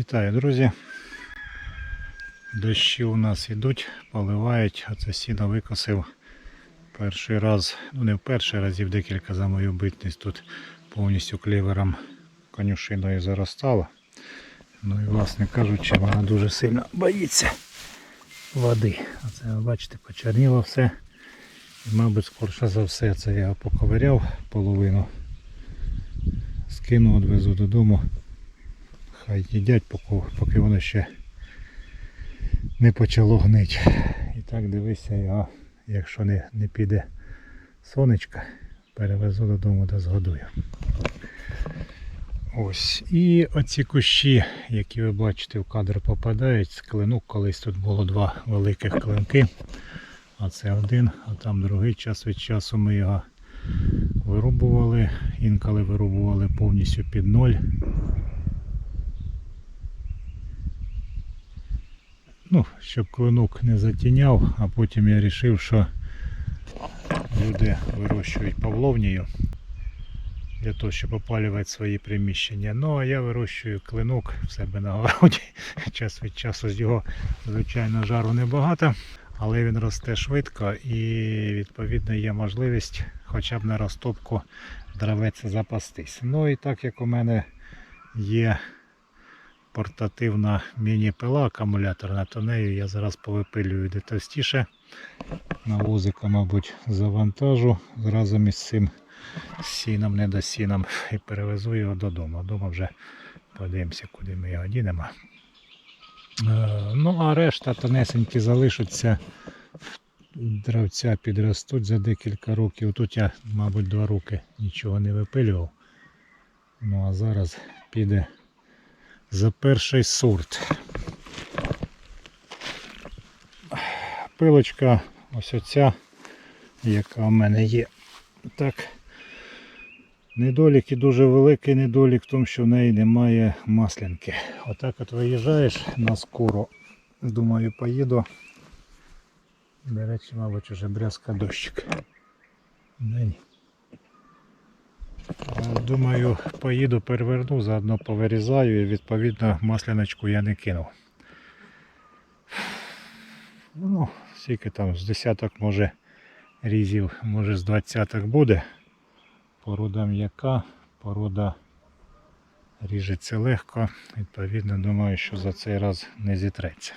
Вітаю, друзі. Дощі у нас йдуть, поливають. Оце сіно викосив перший раз, ну не в перший разів декілька за мою битність тут повністю клівером конюшиною заростала. Ну і власне кажучи, вона дуже сильно боїться води. Оце ви бачите, почерніло все. І, мабуть, скорше за все це я поковиряв половину. Скину, відвезу додому. Хай їдять, поки, поки воно ще не почало гнить. І так дивися, я, якщо не, не піде сонечко, перевезу додому та згодую. Ось. І оці кущі, які ви бачите, в кадр попадають, з клинок, колись тут було два великих клинки. А це один, а там другий час від часу ми його вирубували, інколи вирубували повністю під ноль. Ну, щоб клинок не затіняв, а потім я вирішив, що люди вирощують павловнію для того, щоб опалювати свої приміщення. Ну а я вирощую клинок в себе на городі. Час від часу з його, звичайно, жару небагато, але він росте швидко і відповідно є можливість хоча б на розтопку дровець запастись. Ну і так як у мене є портативна міні-пила акумуляторна, то нею я зараз повипилюю де товстіше. На возика, мабуть, завантажу разом із цим сіном, недосіном і перевезу його додому. Дома вже подивимося, куди ми його дінемо. Е, Ну, а решта тонесенькі залишаться. Дравця підростуть за декілька років. Тут я, мабуть, два роки нічого не випилював. Ну а зараз піде за перший сорт. Пилочка ось оця, яка в мене є. Так. Недолік і дуже великий недолік в тому, що в неї немає маслянки. Отак от виїжджаєш на скору, думаю, поїду. До речі, мабуть, вже брязка дощик. День. Е, Думаю, поїду, переверну, заодно повирізаю і відповідно масляночку я не кинув. Ну, скільки там з десяток може різів, може з двадцяток буде. Порода м'яка, порода ріжеться легко. Відповідно, думаю, що за цей раз не зітреться.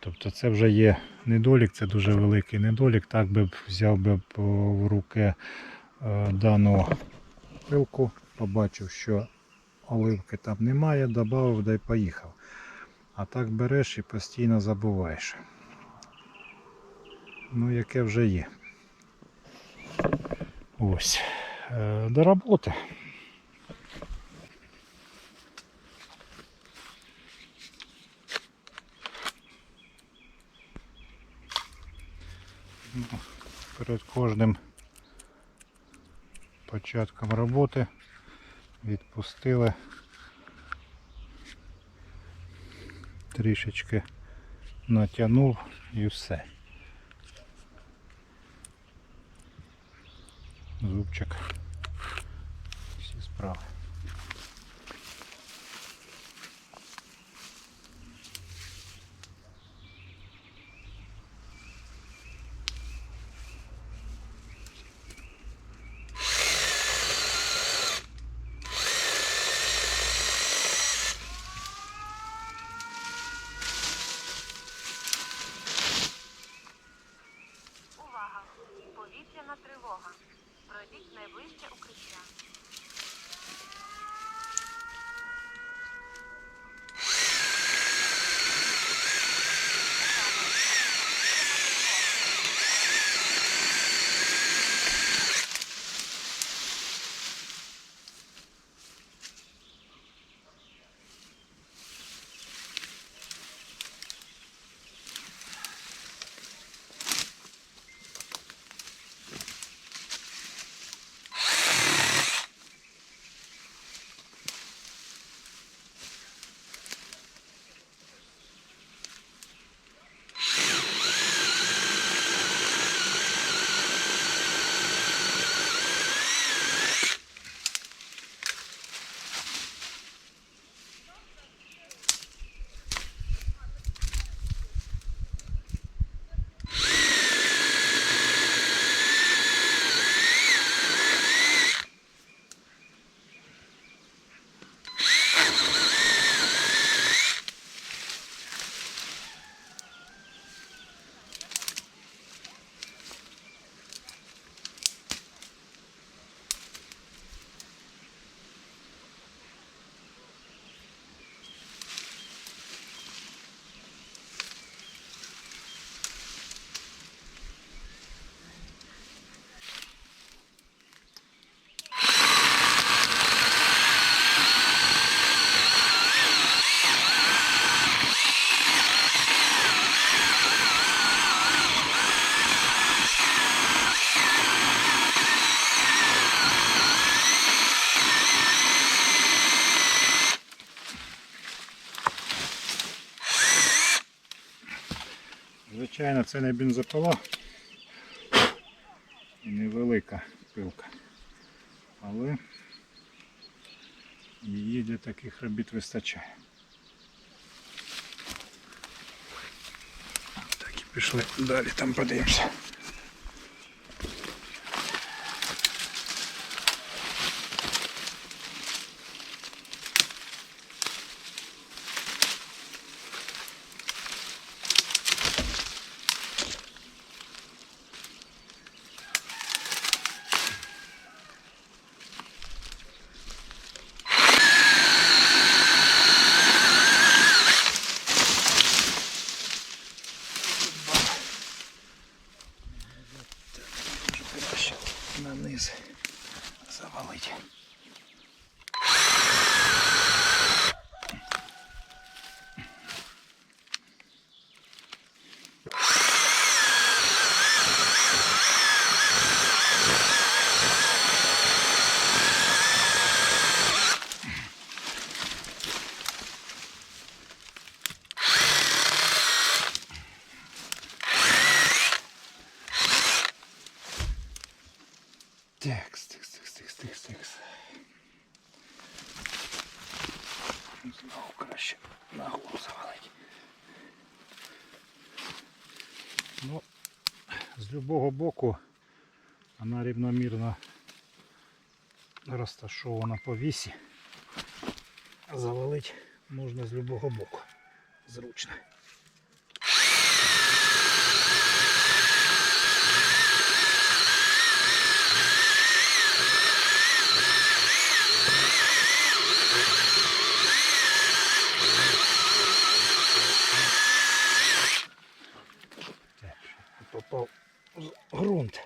Тобто це вже є недолік, це дуже великий недолік. Так би взяв би в руки е, дану пилку, побачив, що оливки там немає, додав да й поїхав. А так береш і постійно забуваєш. Ну, яке вже є. Ось. Е, До роботи. Ну, Перед кожним початком роботи відпустили трішечки натягнув і все. Зубчик. Всі справи. Звичайно, це не бензопила і невелика пилка. Але її для таких робіт вистачає. Так і пішли далі, там подивимося. Краще на низ завалить. Текс, текс, текс, текс, текс, текс. Знову краще на голову завалить. Ну, з любого боку вона рівномірно розташована по вісі. Завалить можна з любого боку. Зручно. Так, попав в ґрунт.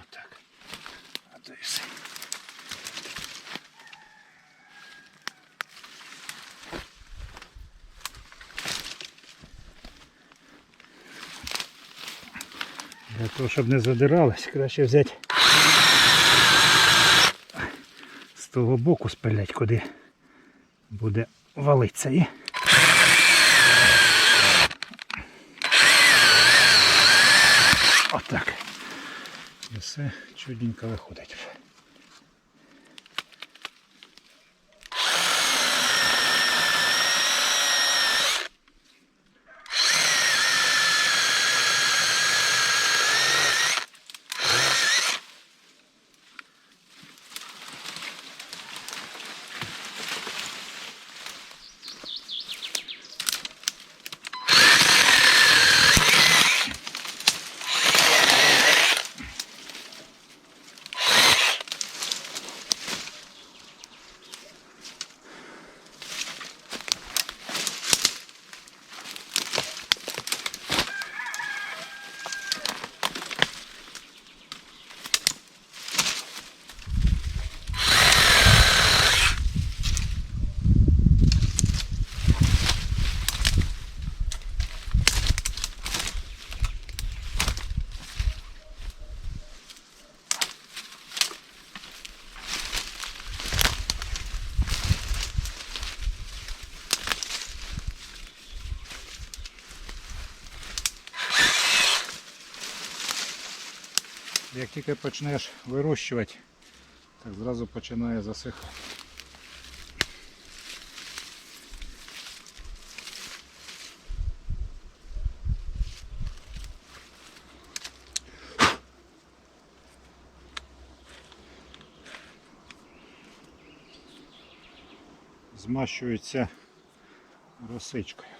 Отак. А то і все. Того, щоб не задиралось, краще взяти з того боку спилять, куди буде валитися і. Отак. Все чудненько виходить. Як тільки почнеш вирощувати, так зразу починає засихати. Змащується росичкою.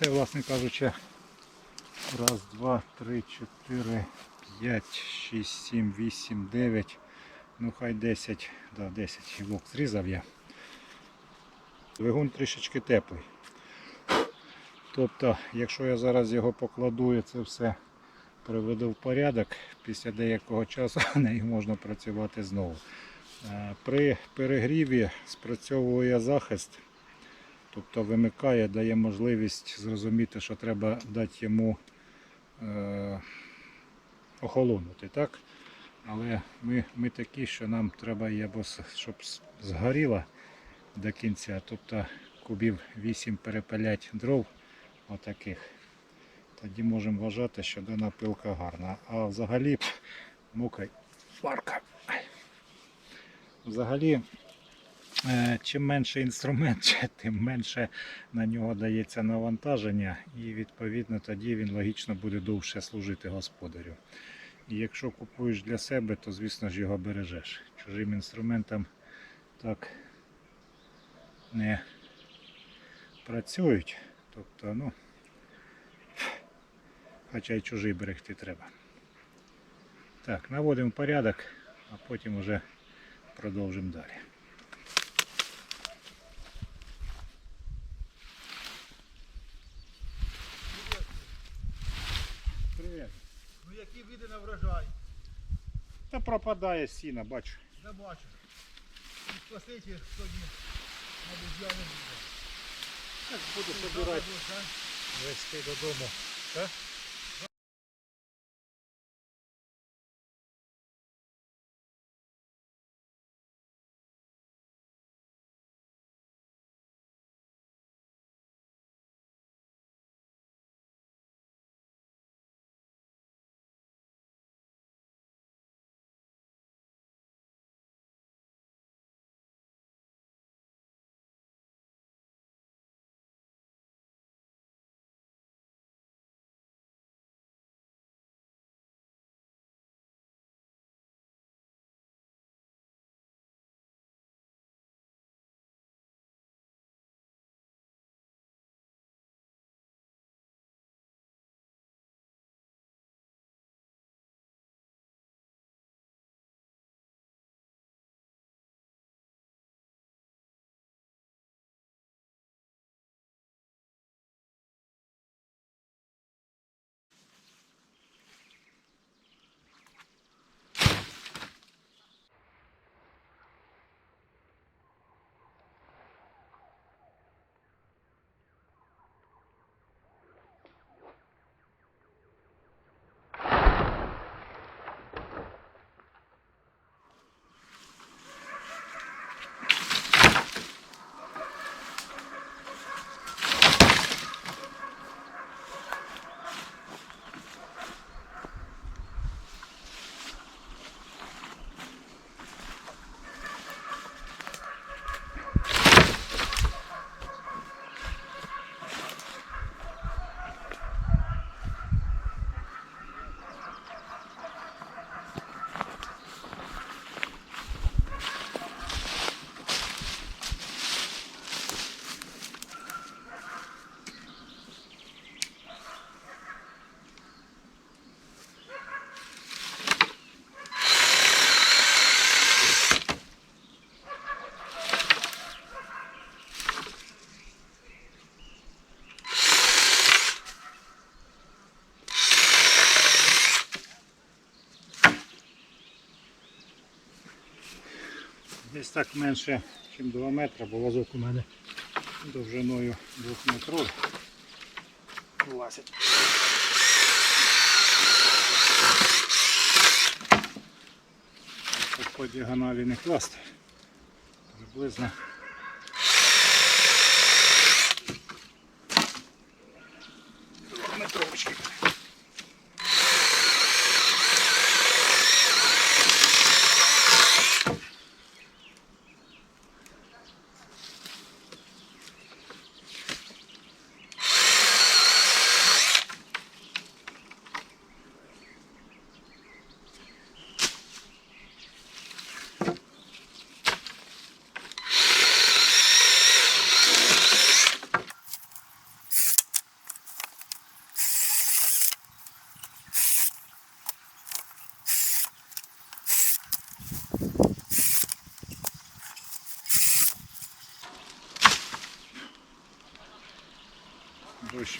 Це, власне кажучи, раз, два, три, чотири, п'ять, шість, сім, вісім, дев'ять. Ну хай 10, да, 10 гілок зрізав я. Двигун трішечки теплий. Тобто, якщо я зараз його покладу і це все приведу в порядок, після деякого часу на нею можна працювати знову. Е, При перегріві спрацьовує захист, тобто вимикає, дає можливість зрозуміти, що треба дати йому е, охолонути. Так? Але ми, ми такі, що нам треба або щоб згоріла до кінця, тобто кубів 8 перепилять дров отаких. Тоді можемо вважати, що дана пилка гарна. А взагалі мокрий сварка. Взагалі, чим менше інструмент, тим менше на нього дається навантаження, і відповідно тоді він логічно буде довше служити господарю. І якщо купуєш для себе, то звісно ж його бережеш. Чужим інструментам так не працюють. Тобто, ну, хоча й чужий берегти треба. Так, наводимо порядок, а потім вже продовжимо далі. Ну на врожай, Та пропадає сіна, бачу. не бачу. І Спасите сьогодні, мабуть, я не буду. Так буду собирати, вести додому. Так? Десь так менше, ніж 2 метри, бо вазок у мене довжиною 2 метрів. Влазить. По діагоналі не класти. Приблизно.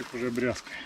Дощик уже брязкає.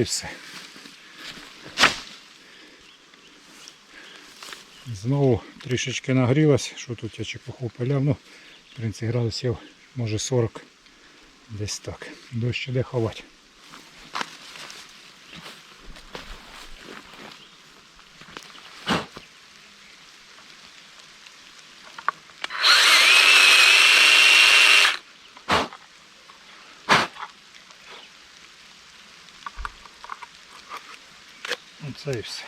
І. Знову трішечки нагрілась, що тут я чепуху пиляв, ну, 30 градусів, може 40, десь так. Дощ іде ховати. Оце і все.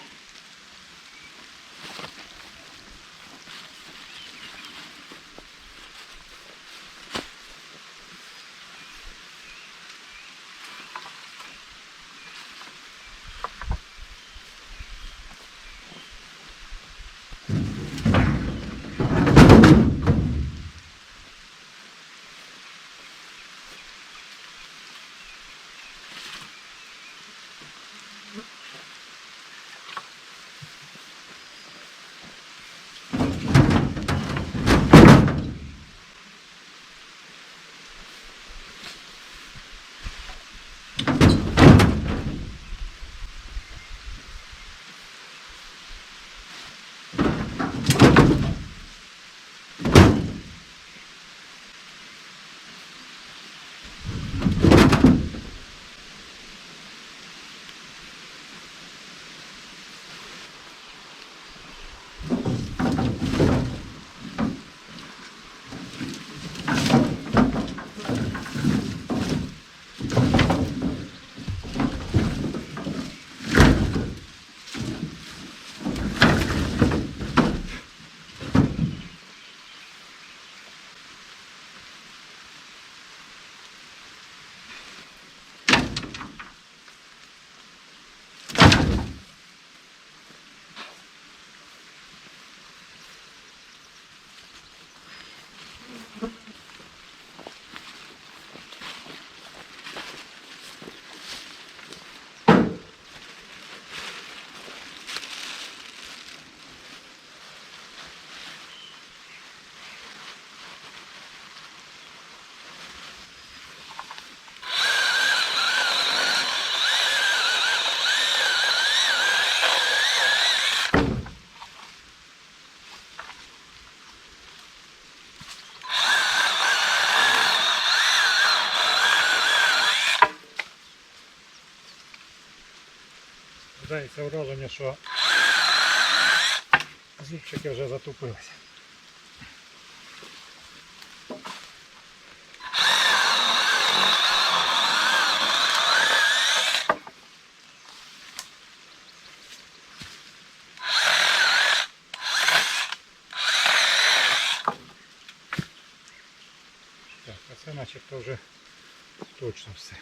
Складається враження, що зубчики вже затупилися. Так, а це начебто вже точно все.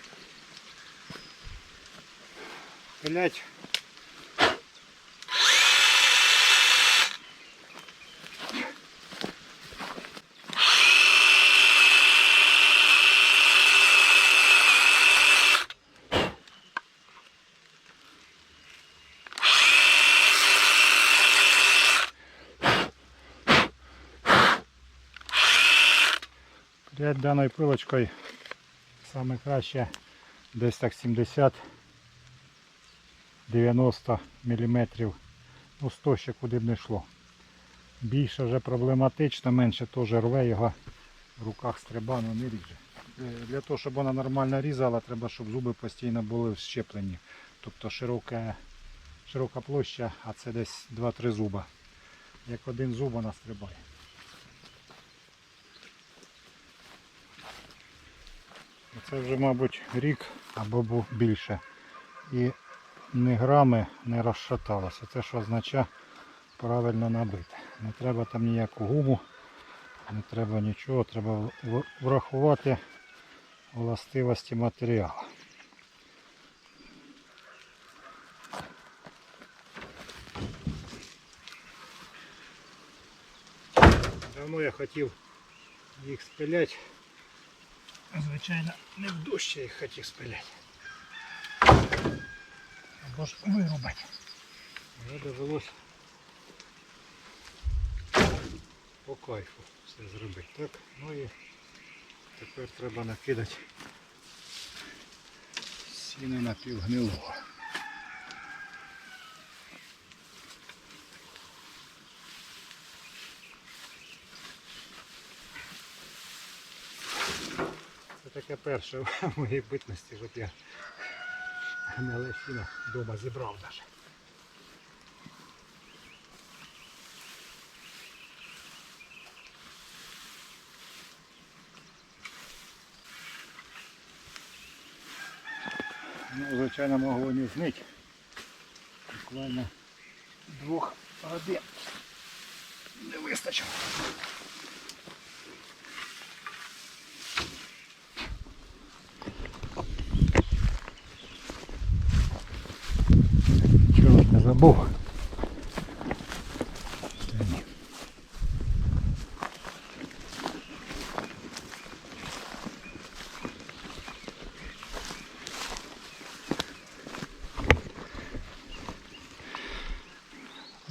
Пилять П'ять даною пилочкою саме краще десь так 70 90 мм. Ну 100 ще куди б не йшло. Більше вже проблематично, менше теж рве його в руках стрибану не ріже. Е, Для того, щоб вона нормально різала, треба, щоб зуби постійно були щеплені. Тобто широка, широка площа, а це десь 2-3 зуба. Як один зуб вона стрибає. Це вже, мабуть, рік або бу- більше. І ні грами не розшаталося. Це що означає правильно набити. Не треба там ніяку гуму, не треба нічого, треба врахувати властивості матеріалу. Давно я хотів їх спиляти. Звичайно, не в дощ я їх хотів спиляти. Або ж вирубати. Але довелося по кайфу все зробити. Так, ну і тепер треба накидати сіно напівгнилого. Таке перше в моїй битності, щоб я гниле сіно вдома зібрав навіть. Ну, звичайно, могло не знити. Буквально двох годин не вистачило. Ні.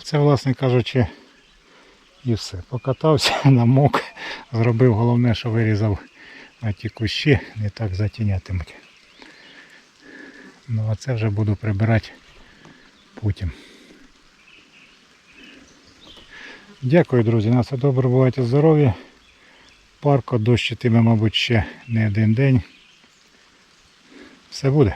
Це, власне кажучи, і все. Покатався, намок, зробив головне, що вирізав на ті кущі, не так затінятимуть. Ну а це вже буду прибирати потім. Дякую, друзі. На все добре, бувайте здорові. Парко дощитиме, мабуть, ще не один день. Все буде.